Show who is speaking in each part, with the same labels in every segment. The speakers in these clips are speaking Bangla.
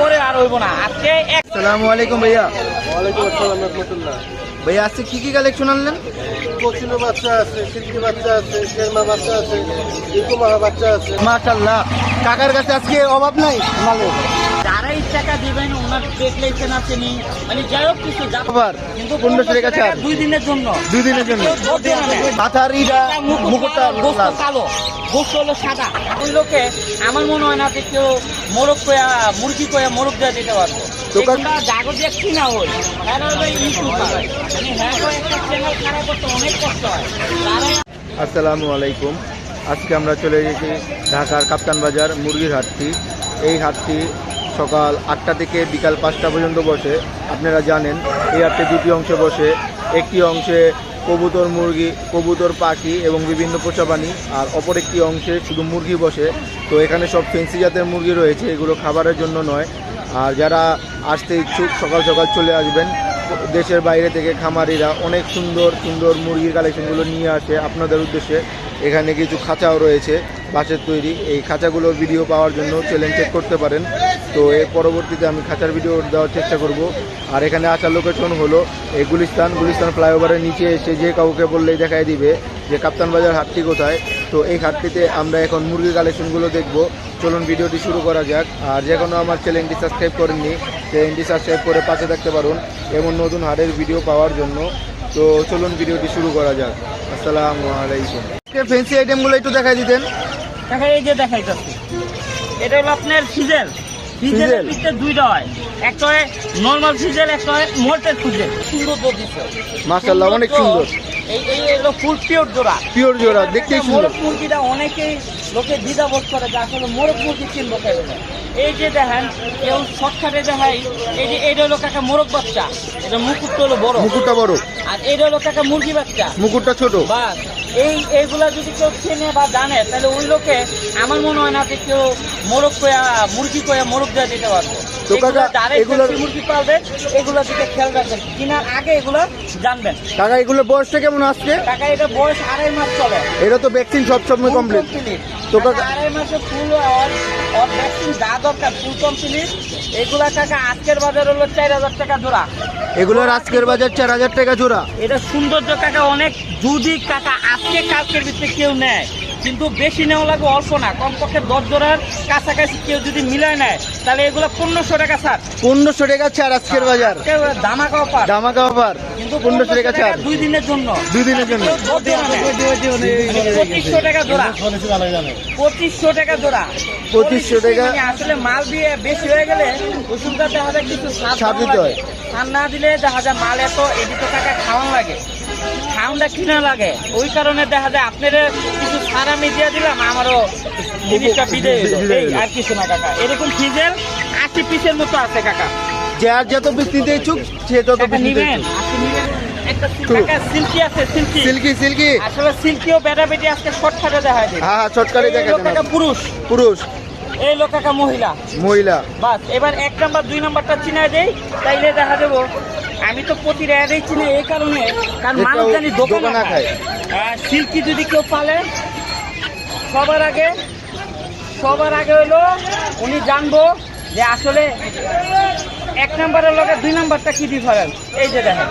Speaker 1: পরে আর হইব না। আজকে
Speaker 2: আসসালামু আলাইকুম ভাইয়া।
Speaker 3: ওয়ালাইকুম আসসালাম রহমতুল্লাহ।
Speaker 2: ভাইয়া আজকে কি কি কালেকশন আনলেন?
Speaker 3: কোচিনো বাচ্চা আছে সিল্কি বাচ্চা আছে শেরমা বাচ্চা আছে ইকুমাহা বাচ্চা আছে।
Speaker 2: মাশাআল্লাহ। কাকার কাছে আজকে অভাব নাই? মালের
Speaker 1: টাকা দিবেন ওনার মানে যাই হোক কিছু
Speaker 2: আবার
Speaker 1: কিন্তু
Speaker 2: পনেরোশো টাকা ছাড়
Speaker 1: দুই দিনের জন্য।
Speaker 2: দুই দিনের জন্য।
Speaker 1: কেউ ধরতে পারে না।
Speaker 2: মাথার ইটা
Speaker 1: মুকুটটা
Speaker 2: মুকুটটা
Speaker 1: গোস্ত
Speaker 2: লাল।
Speaker 1: কালো। গোস্ত হলো সাদা। ওই লোকে আমার মনে হয় না যে কেউ মোরগ কয়া মুরগি কয়া মোরগ দিয়ে দিতে পারব। জাগো অনেক কষ্ট হয়।
Speaker 2: আসসালামু আলাইকুম। আজকে আমরা চলে গেছি ঢাকার কাপ্তান বাজার মুরগির হাটটি। এই হাটটি সকাল আটটা থেকে বিকাল পাঁচটা পর্যন্ত বসে। আপনারা জানেন, এই হাটটি দুটি অংশে বসে, একটি অংশে কবুতর, মুরগি, কবুতর, পাখি এবং বিভিন্ন পোষা প্রাণী, আর অপর একটি অংশে শুধু মুরগি বসে। তো এখানে সব ফেন্সি জাতের মুরগি রয়েছে, এগুলো খাবারের জন্য নয়। আর যারা আসতে ইচ্ছুক, সকাল সকাল চলে আসবেন। দেশের বাইরে থেকে খামারিরা অনেক সুন্দর সুন্দর মুরগির কালেকশনগুলো নিয়ে আসে আপনাদের উদ্দেশ্যে। এখানে কিছু খাঁচাও রয়েছে, বাঁশের তৈরি। এই খাঁচাগুলোর ভিডিও পাওয়ার জন্য চ্যানেল চেক করতে পারেন। তো এর পরবর্তীতে আমি খাঁচার ভিডিও দেওয়ার চেষ্টা করব। আর এখানে আসার লোকেশন হলো এই গুলিস্তান গুলিস্তান ফ্লাইওভারের নিচে এসে যে কাউকে বললেই দেখাই দিবে যে কাপ্তান বাজার হাটটি কোথায়। তো এই হাটটিতে আমরা এখন মুরগি কালেকশনগুলো দেখব। চলুন ভিডিওটি শুরু করা যাক। আর যে কোনো আমার চ্যানেলটি সাবস্ক্রাইব করেননি চ্যানেলটি সাবস্ক্রাইব করে পাশে থাকতে পারুন এমন নতুন হাটের ভিডিও পাওয়ার জন্য। তো চলুন ভিডিওটি শুরু করা যাক। আসসালামু আলাইকুম। ফেন্সি আইটেমগুলো একটু দেখাই দিতেন।
Speaker 1: দেখাই এই যে এটা হলো আপনার সিজেল।
Speaker 2: সিজেল।
Speaker 1: পিস্তে দুইটা হয় একটা হয় নর্মাল সিজেল একটা হয় মোল্টেড সিজেল সুন্দর দিচ্ছে
Speaker 2: মাশাআল্লাহ অনেক সুন্দর।
Speaker 1: এই এই হলো ফুল পিওর জোড়া।
Speaker 2: পিওর জোড়া দেখতেই সুন্দর।
Speaker 1: মোরগ মুরগিটা অনেকেই লোকে দ্বিধা বোধ করে যে আসলে মোরগ মুরগি কিনবো কেন এই যে দেখেন কেউ শর্টকাটে দেখাই এই যে এটা হলো কাকা মোরগ বাচ্চা। এটা মুকুটটা হলো বড়।
Speaker 2: মুকুটটা বড়।
Speaker 1: আর এটা হলো কাকা মুরগি বাচ্চা।
Speaker 2: মুকুটটা ছোট।
Speaker 1: বাস এই এইগুলা যদি কেউ চেনে বা জানে তাহলে ওই লোকে আমার মনে হয় না যে কেউ মোরগ কয়া মুরগি কয়া মোরগ দেওয়া দিতে পারব।
Speaker 2: তো কাকা,
Speaker 1: এগুলা যারা
Speaker 2: এগুলার-
Speaker 1: দেশি মুরগি পালবে এগুলোর দিকে খেয়াল রাখবেন। কিনার আগে এগুলো জানবেন।
Speaker 2: কাকা এগুলো বয়সটা কেমন আসছে
Speaker 1: এটা বয়স আড়াই মাস চলে।
Speaker 2: এটা তো ভ্যাকসিন সব কমপ্লিট
Speaker 1: কমপ্লিট
Speaker 2: তো
Speaker 1: তো
Speaker 2: কাকা-
Speaker 1: আড়াই মাসে ফুল ভ্যাকসিন যা দরকার ফুল কমপ্লিট এগুলা টাকা আজকের বাজার হলো চার হাজার টাকা জোড়া।
Speaker 2: এগুলোর আজকের বাজার চার হাজার টাকা জোড়া।
Speaker 1: এটা সৌন্দর্য কাকা অনেক। যদি কাকা আজকে কালকের ভিতরে কেউ নেয় কিন্তু বেশি নেওয়া লাগবে অল্প না কমপক্ষে দশ জোড়ার কাছাকাছি কেউ যদি মিলায় নেয় তাহলে এগুলো পনেরোশো টাকা ছাড়
Speaker 2: পনেরোশো টাকা ছাড় আজকের বাজার
Speaker 1: কেউ ধামাকা অফার
Speaker 2: ধামাকা অফার
Speaker 1: কিন্তু
Speaker 2: পনেরোশো টাকা ছাড়
Speaker 1: দুই দিনের জন্য
Speaker 2: দুই দিনের জন্য।
Speaker 1: পঁচিশশো টাকা জোড়া পঁচিশশো টাকা জোড়া
Speaker 2: 2500 টাকা।
Speaker 1: মানে আসলে মাল দিয়ে বেশি হয়ে গেলে ওষুধটা দেখা যায় কিছু স্বাদ
Speaker 2: দিতে হয়।
Speaker 1: না দিলে দেখা যায় মাল এত এদিকে টাকা খাওয়ান লাগে খাওয়ানটা কিনা লাগে? ওই কারণে দেখা যায় আপনার কিছু সার আমি দিয়ে দিলাম আমারও জিনিসটা বিদে। আর কিছু না কাকা। এরকম ফিজেল আশি পিসের মতো আছে কাকা।
Speaker 2: যার যত পিস নিতে ইচ্ছুক সে তত পিস
Speaker 1: নিবেন? সিল্কি আছে সিল্কি।
Speaker 2: Silky silky?
Speaker 1: আসলে সিল্কিও বেটা বেটি আজকে শর্টকাটে দেখা যায়
Speaker 2: হ্যাঁ হ্যাঁ শর্টকাটে দেখা যায়
Speaker 1: পুরুষ।
Speaker 2: পুরুষ।
Speaker 1: এই মহিলা।
Speaker 2: মহিলা।
Speaker 1: বাস এবার এক নাম্বার দুই নাম্বারটা চিনাই দেই তাইলে দেখা দেবো। আমি তো প্রতি রেয়ারেই চিনি এই কারণে। কারণ মানুষ জানি দোকানে খায়। সিল্কি যদি কেউ পালে সবার আগে সবার আগে হলো উনি জানব যে আসলে এক নাম্বারের লগে দুই নাম্বারটা কি ডিফারেন্স এই যে দেখেন।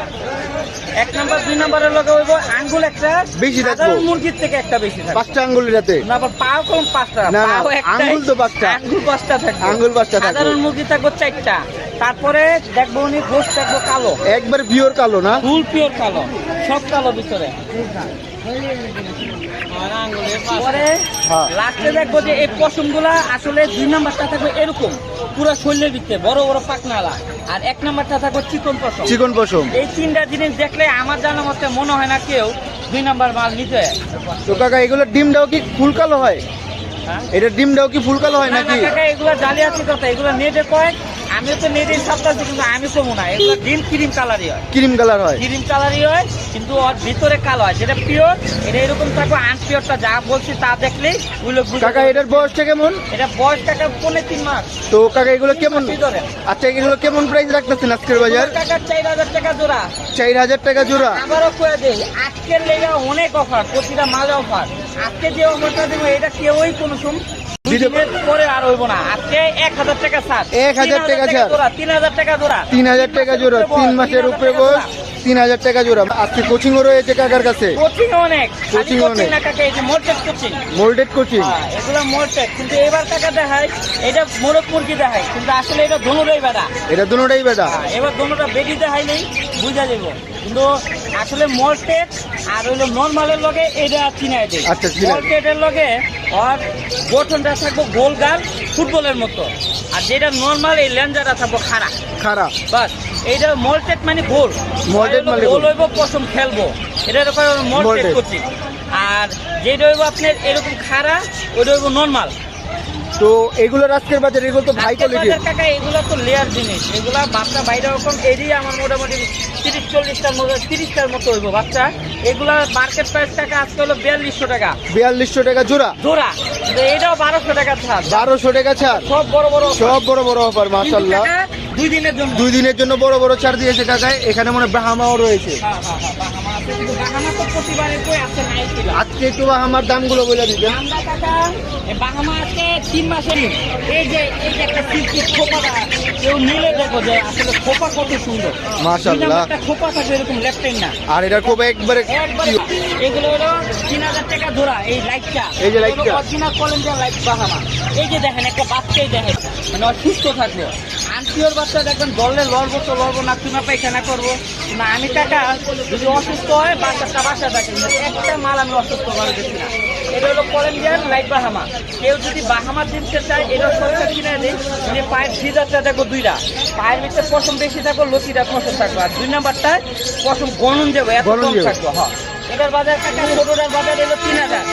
Speaker 1: এক নাম্বার দুই নাম্বারের লগে হইব আঙ্গুল একটা
Speaker 2: বেশি থাকব।
Speaker 1: মুরগির থেকে একটা বেশি থাকবে।
Speaker 2: পাঁচটা আঙ্গুলের হাতে
Speaker 1: না আবার পাও কম পাঁচটা
Speaker 2: না, না, আঙ্গুল তো পাঁচটা।
Speaker 1: আঙ্গুল পাঁচটা থাকবে।
Speaker 2: আঙ্গুল পাঁচটা থাকবে।
Speaker 1: সাধারণ মুরগি থাকবে চারটা। তারপরে দেখব উনি গোস থাকব কালো।
Speaker 2: একবার পিওর কালো না?
Speaker 1: ফুল পিওর কালো সব কালো ভিতরে। পরে
Speaker 2: হ্যাঁ।
Speaker 1: লাস্টে দেখব যে এই পশমগুলা আসলে দুই নাম্বারটা থাকবে এরকম। পুরো শরীরের ভিতরে বড় বড় পাকনালা আর এক নাম্বারটা থাকবে চিকন পশম।
Speaker 2: চিকন পশম।
Speaker 1: এই তিনটা জিনিস দেখলে আমার জানা মতে মনে হয় না কেউ দুই নাম্বার মাল নিতে।
Speaker 2: তো কাকা এগুলো ডিমটাও কি ফুল কালো হয়?
Speaker 1: হ্যাঁ।
Speaker 2: এটা ডিমটাও কি ফুল কালো হয় নাকি?
Speaker 1: কাকা, এগুলা জালিয়াতি কথা এগুলো নেটে কয় আমিও তো নেটে সাপ্তাহে কিন্তু আমি কমু না। এগুলো ডিম ক্রিম কালারই হয়।
Speaker 2: ক্রিম কালার হয়।
Speaker 1: ক্রিম কালারই হয় কিন্তু ওর ভিতরে কালো হয়। যেটা পিওর এটা এরকম থাকবে আনপিওরটা যা বলছি তা লোক বুঝে
Speaker 2: কাকা। এটার বয়সটা কেমন?
Speaker 1: এটা বয়স কাকা পনেরো তিন মাস।
Speaker 2: তো কাকা এগুলো কেমন? আচ্ছা এগুলো কেমন প্রাইস রাখতেছেন আজকের বাজার?
Speaker 1: কাকা চার হাজার টাকা জোড়া।
Speaker 2: চার হাজার টাকা জোড়া।
Speaker 1: আবারও করে দেই আজকের লেগা অনেক অফার প্রতিটা মালে অফার আজকে যে অফারটা দেবো এটা কেউই কোনো সময় পরে আর হইব না। আজকে এক হাজার টাকা ছাড়।
Speaker 2: 1000 টাকা ছাড়।
Speaker 1: জোড়া তিন হাজার টাকা জোড়া।
Speaker 2: টাকা জোড়া মাসের উপরে বয়স তিন হাজার টাকা জোড়া। আজকে কোচিংও রয়েছে কাকার কাছে।
Speaker 1: কোচিং অনেক।
Speaker 2: Coaching
Speaker 1: কোচিং
Speaker 2: অনেক।
Speaker 1: না কাকা এই যে মোটেড কোচিং
Speaker 2: মোল্ডেড কোচিং
Speaker 1: এগুলো মোটেড কিন্তু এবার টাকা দেখায় এটা মোরগ মুরগি দেখায়। কিন্তু আসলে এটা দোনোটাই বেড়া।
Speaker 2: এটা দুটোটাই বেটা
Speaker 1: হ্যাঁ, এবার দোনোটা বেডি দেখাই নেই বুঝা যাব কিন্তু আসলে মল্টেড আর হইল নর্মালের লগে এটা চিনাই দেয়।
Speaker 2: আচ্ছা।
Speaker 1: লগে আর গঠনটা থাকব গোল গাল ফুটবলের মতো। আর যেটা নর্মাল এই লেঞ্জাটা থাকব খারাপ
Speaker 2: খারাপ
Speaker 1: বাস এইটা মলটেট মানে গোল।
Speaker 2: মলটেট মানে
Speaker 1: গোল। হইব পশম খেলব। এটা
Speaker 2: মলটেট
Speaker 1: করছি। আর যেটা হইব আপনার এরকম খারা ওইটা হইব নর্মাল
Speaker 2: তো এগুলোর আজকের বাজার এগুলো তো ভাই কোয়ালিটি
Speaker 1: কাকা এগুলো তো লেয়ার জিনিস। এগুলা বাচ্চা বাইরে রকম এরই আমার মোটামুটি তিরিশ চল্লিশটার মতো তিরিশটার মতো হইব বাচ্চা। এগুলা মার্কেট প্রাইস টাকা আজকে হলো বিয়াল্লিশশো টাকা।
Speaker 2: বিয়াল্লিশশো টাকা জোড়া?
Speaker 1: জোড়া। এটাও বারোশো টাকা ছাড়।
Speaker 2: বারোশো টাকা ছাড়।
Speaker 1: সব বড় বড়
Speaker 2: সব বড় বড় অফার মাশাল্লাহ
Speaker 1: দুই দিনের জন্য।
Speaker 2: দুই দিনের জন্য বড় বড় ছাড় দিয়েছে কাকায়। এখানে মনে হয় বাহামাও রয়েছে। আজকে একটু বাহামার দামগুলো বলে দিবেন
Speaker 1: বাহামা আছে তিন এই যে এই যে একটা সিল্কি কেউ নিলে দেখো যে আসলে খোপা কত সুন্দর
Speaker 2: মাশাআল্লাহ।
Speaker 1: খোপা থাকে এরকম লেফটেন না
Speaker 2: আর এটা একবারে
Speaker 1: এগুলো হলো তিন হাজার টাকা ধরা এই লাইটটা
Speaker 2: এই যে লাইটটা।
Speaker 1: অরিজিনাল লাইট বাহামা এই যে দেখেন একটা বাচ্চাই দেখেন মানে অসুস্থ থাকবে আন্টিওর বাচ্চা দেখবেন দলে লড়বো তো লড়বো না চুনা পায়খানা করব না, আমি টাকা, যদি অসুস্থ হয় বাচ্চাটা বাসা থাকে একটা মাল আমি অসুস্থ করে দিচ্ছি না। এটা হলো কলম্বিয়ান লাইট বাহামা। কেউ যদি বাহামা কিনতে চায় এটা সরকার কিনে দেয় যে পায়ের ভিজারটা দেখো দুইটা। পায়ের ভিতরে পশম বেশি থাকব লতিটা পশম থাকবে আর দুই নাম্বারটায় পশম গণন যাবে এত কম। থাকবে হ্যাঁ এটার বাজার টাকা ছোটোটার বাজার এলো তিন হাজার।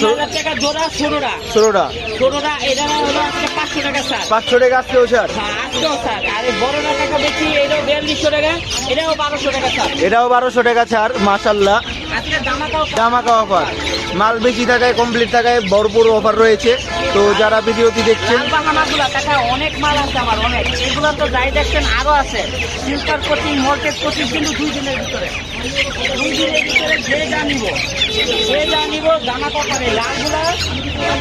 Speaker 1: টাকা জোড়া ছোটরা
Speaker 2: ষোলোটা।
Speaker 1: ছোটরা এটা হলো আজকে পাঁচশো টাকা স্যার
Speaker 2: পাঁচশো টাকা আসলেও ছাড়?
Speaker 1: স্যার আর বড়টা টাকা বেশি এটাও বিয়াল্লিশশো টাকা এটাও বারোশো টাকা স্যার
Speaker 2: এটাও বারোশো টাকা ছাড় মাশাল্লাহ। দামাকা অফার মাল বেশি থাকায় কমপ্লিট থাকায় ভরপুর অফার রয়েছে। তো যারা ভিডিওটি দেখছেন
Speaker 1: অনেক মাল আছে আমার অনেক। এগুলো তো যাই দেখছেন আরও আছে। সিল্কার কোচিং মর্কেট কোচিং কিন্তু দুই দিনের ভিতরে। দুই দিনের ভিতরে যে যা নিব যে যা নিব জামা কাপড়ে লালগুলা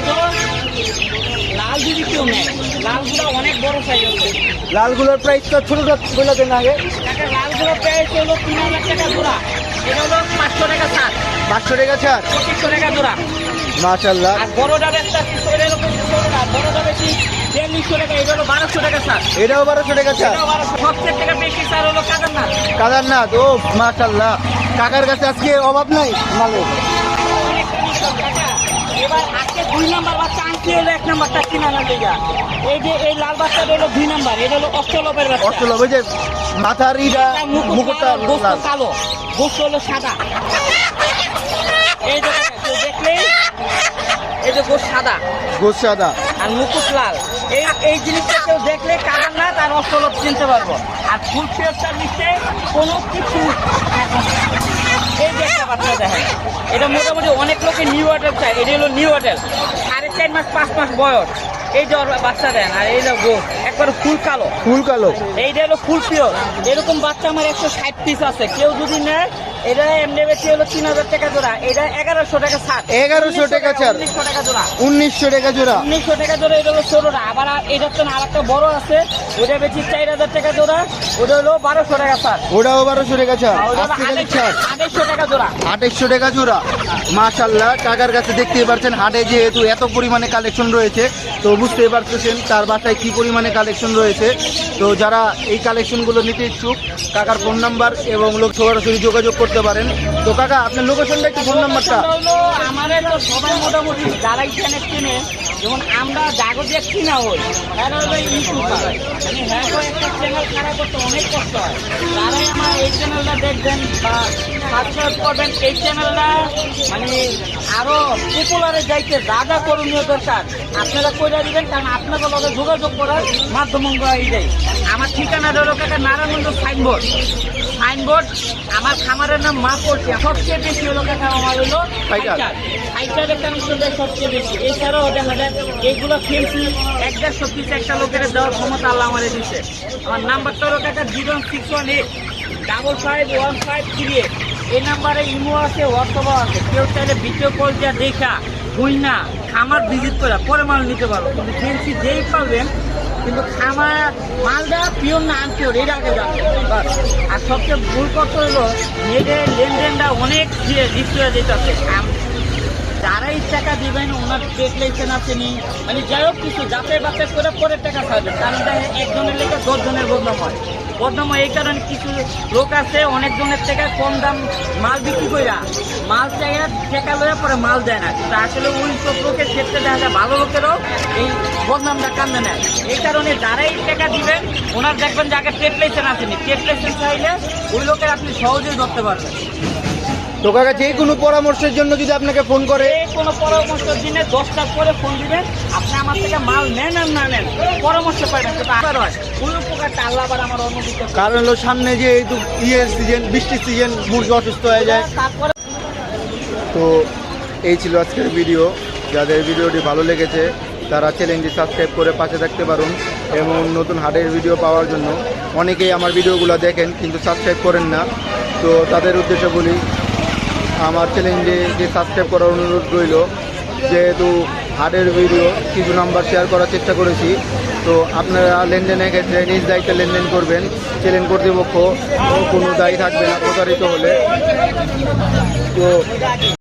Speaker 1: তো লাল যদি কেউ নেয় লালগুলা অনেক বড় সাইজ আছে
Speaker 2: লালগুলোর প্রাইসটা ছোটটা বলে দেন আগে।
Speaker 1: টাকা লালগুলো প্রাইস হলো তিন হাজার টাকা জোড়া। এটা হলো পাঁচশো টাকা সাত
Speaker 2: পাঁচশো টাকা ছাড়?
Speaker 1: পঁচিশশো টাকা জোড়া।
Speaker 2: মাশাল্লাহ
Speaker 1: আর বড়টা একটা এটা হলো পঁচিশশো টাকা বড়টা বেশি বিয়াল্লিশশো টাকা এটা হলো বারোশো টাকা সাত
Speaker 2: এটাও বারোশো টাকা ছাড়?
Speaker 1: সবচেয়ে টাকা বেশি হলো কাদারনাথ
Speaker 2: কাদারনাথ ও মাশাল্লাহ কাকার কাছে আজকে অভাব নাই? মালের?
Speaker 1: এবার আজকে দুই নাম্বার বাচ্চা আনছি হলো? এক নাম্বারটা কিনা না লেগা এই যে এই লাল বাচ্চাটা হলো দুই নাম্বার এটা হলো অষ্টলবের বাচ্চা।
Speaker 2: অস্ট্রেল যে মাথার ইটা মুকুটটা
Speaker 1: গোস্ত কালো। গোস্ত হলো সাদা। এই যে দেখলেই এই যে গোস্ত সাদা।
Speaker 2: গোস সাদা।
Speaker 1: আর মুকুট লাল। এই এই জিনিসটা কেউ দেখলে কাদার না তার অষ্টলভ চিনতে পারব। আর ফুল ফিয়ারটার নিচে কোনো কিছু এখন। এই যে একটা বাচ্চা দেখেন। এটা মোটামুটি অনেক লোকে নিউ হোটেল চায়। এটা হলো নিউ হোটেল সাড়ে চার মাস পাঁচ মাস বয়স। এই যে বাচ্চা দেন আর এই হলো একবার ফুল কালো।
Speaker 2: ফুল কালো।
Speaker 1: এইটা হলো ফুল পিওর। এরকম বাচ্চা আমার একশো ষাট পিস আছে। কেউ যদি নেয় এটা এমনি বেশি হলো তিন হাজার টাকা জোড়া। এটা এগারোশো টাকা ছাড়।
Speaker 2: 1100 টাকা ছাড়।
Speaker 1: উনিশশো টাকা জোড়া।
Speaker 2: উনিশশো টাকা জোড়া।
Speaker 1: উনিশশো টাকা জোড়া এটা হলো ষোলোটা। আবার আর এটার তো আর একটা বড় আছে। ওটা বেশি চার হাজার টাকা জোড়া। ওটা হলো বারোশো টাকা ছাড়।
Speaker 2: ওটাও বারোশো টাকা ছাড়।
Speaker 1: জোড়া।
Speaker 2: আঠাইশশো জোড়া। মাশাল্লাহ কাকার কাছে দেখতেই পারছেন হাটে যেহেতু এত পরিমাণে কালেকশন রয়েছে তো বুঝতেই পারতেছেন তার বাসায় কি পরিমাণে কালেকশন রয়েছে। তো যারা এই কালেকশনগুলো নিতে ইচ্ছুক কাকার ফোন নাম্বার এবং লোক সরাসরি যোগাযোগ করতে পারেন। তো কাকা, আপনার লোকেশনটা একটু ফোন নাম্বারটা
Speaker 1: আমাদের তো সবাই মোটামুটি যারা ইন্টারনেট কিনে যেমন আমরা হই, তারা হলো ইউটিউবার মানে একটা খারাপ করতে অনেক কষ্ট হয়। আমার এই চ্যানেলটা দেখবেন বা এই চ্যানেলটা মানে আরও পপুলারে যাইতে করণীয় দরকার। লগে যোগাযোগ করার মাধ্যম আমার ঠিকানা হলো নারায়ণগঞ্জ সাইনবোর্ড। সাইনবোর্ড আমার খামারের নাম মা পড়ছে সবচেয়ে বেশি হলো কাকা আমার হলো কানেকশন দেয় সবচেয়ে বেশি। এছাড়াও দেখা যায় এইগুলো ফেলছি এক দেড়শো পিস একটা লোকের দেওয়ার ক্ষমতা আল্লাহ দিচ্ছে আমার নাম্বারটা হলো কাকা zero six one eight. Double five one five three eight. এই নাম্বারে ইমো আছে হোয়াটসঅ্যাপও আছে। কেউ চাইলে ভিডিও কল যা দেখা খামার ভিজিট করে পরে মাল নিতে পারব কিন্তু ফেন্সি যেই পাবেন কিন্তু খামার মালটা পিওর না আনপিওর এটা আগে আর সবচেয়ে ভুল কত হলো মেয়েদের লেনদেনটা অনেক রিস্ক হয়ে যেতেছে। যারাই টাকা দিবেন, ওনার লাইসেন্স আসেনি মানে যাই হোক কিছু যাতে বাতে করে পরে টাকা খাবেন কারণ একজনের লেখা দশজনের বদনাম হয়। বদনাম এই কারণে কিছু লোক আছে অনেক জনের থেকে কম দাম মাল বিক্রি কইরা, মাল চাইয়া ঠেকা লইয়া পরে মাল দেয় না। কিন্তু আসলে ওই সব লোকের ক্ষেত্রে দেখা যায়, ভালো লোকেরও এই বদনামটা কান্দে নেয়। এই কারণে যারাই টাকা দিবেন ওনার দেখবেন যে আগে ট্রেড লাইসেন্স আসেনি। ট্রেড লাইসেন্স চাইলে ওই লোকের আপনি সহজেই ধরতে পারবেন।
Speaker 2: তো কাকা যে কোনো পরামর্শের জন্য যদি আপনাকে ফোন করে।
Speaker 1: কোনো পরামর্শের দিনে দশটার পরে ফোন দিবেন। আপনি আমার থেকে মাল নেন আর না নেন পরামর্শ পাবেন কিন্তু আবার হয় কোন প্রকারটা আল্লাহ আবার আমার অনুমতি
Speaker 2: কারণ হলো সামনে যে এই তো ইয়ের সিজন বৃষ্টির সিজন মুরগি অসুস্থ হয়ে যায়।
Speaker 1: তারপরে
Speaker 2: তো এই ছিল আজকের ভিডিও যাদের ভিডিওটি ভালো লেগেছে তারা চ্যানেলটি সাবস্ক্রাইব করে পাশে থাকতে পারুন এবং নতুন হাটের ভিডিও পাওয়ার জন্য। অনেকেই আমার ভিডিওগুলো দেখেন কিন্তু সাবস্ক্রাইব করেন না। তো তাদের উদ্দেশ্যে বলি আমার চ্যালেঞ্জে চ্যানেলটি সাবস্ক্রাইব করার অনুরোধ রইল, যেহেতু হাটের ভিডিও কিছু নাম্বার শেয়ার করার চেষ্টা করেছি, তো আপনারা লেনদেনের ক্ষেত্রে নিজ দায়িত্বে লেনদেন করবেন চ্যানেল কর্তৃপক্ষ কোনো দায়ী থাকবে না প্রতারিত হলে। তো